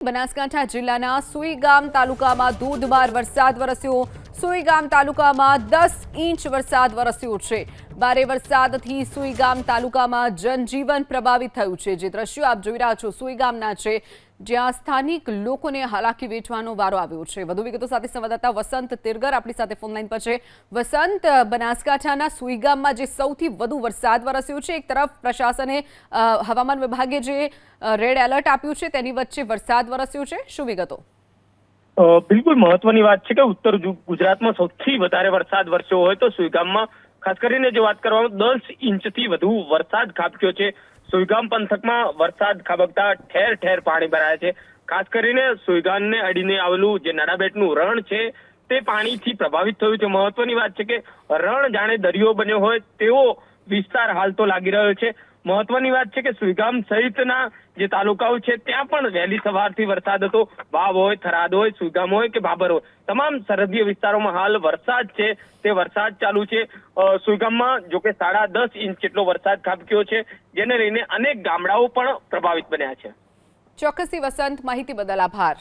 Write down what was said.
બનાસકાંઠા જિલ્લાના સુઈગામ તાલુકામાં ધોધમાર વરસાદ વરસ્યો. સુઈગામ તાલુકામાં દસ ઇંચ વરસાદ વરસ્યો છે. ભારે વરસાદથી સુઈગામ તાલુકામાં જનજીવન પ્રભાવિત થયું છે. જે દ્રશ્યો આપ જોઈ રહ્યા છો સુઈગામના છે, જ્યાં સ્થાનિક લોકોને હાલાકી વેઠવાનો વારો આવ્યો છે. વધુ વિગતો સાથે સંવાદદાતા વસંત તિરગર આપણી સાથે ફોનલાઈન પર છે. વસંત, બનાસકાંઠાના સુઈગામમાં જે સૌથી વધુ વરસાદ વરસ્યો છે, એક તરફ પ્રશાસને હવામાન વિભાગે જે રેડ એલર્ટ આપ્યું છે, તેની વચ્ચે વરસાદ વરસ્યો છે. શું વિગતો? બિલકુલ મહત્વની વાત છે કે ઉત્તર ગુજરાતમાં સૌથી વધારે વરસાદ વરસ્યો હોય તો સુઈગામમાં, ખાસ કરીને જો વાત કરવામાં દસ ઇંચથી વધુ વરસાદ ખાબક્યો છે. સુઈગામ પંથકમાં વરસાદ ખાબકતા ઠેર ઠેર પાણી ભરાયા છે. ખાસ કરીને સુઈગામને અડીને આવેલું જે નડાબેટનું રણ છે, તે પાણીથી પ્રભાવિત થયું છે. મહત્વની વાત છે કે રણ જાણે દરિયો બન્યો હોય તેવો વિસ્તાર હાલ તો લાગી રહ્યો છે. મહત્વની વાત છે કે સુઈગામ સહિતના જે તાલુકાઓ છે, ત્યાં પણ વહેલી સવારથી વરસાદ હતો. વાવ હોય, થરાદ હોય, સુઈગામ હોય કે બાબર હોય. તમામ સરહદીય વિસ્તારોમાં હાલ વરસાદ છે. તે વરસાદ ચાલુ છે. સુઈગામમાં જો કે સાડા દસ ઇંચ જેટલો વરસાદ ખાબક્યો છે, જેને લઈને અનેક ગામડાઓ પણ પ્રભાવિત બન્યા છે. ચોક્કસથી વસંત, માહિતી બદલ આભાર.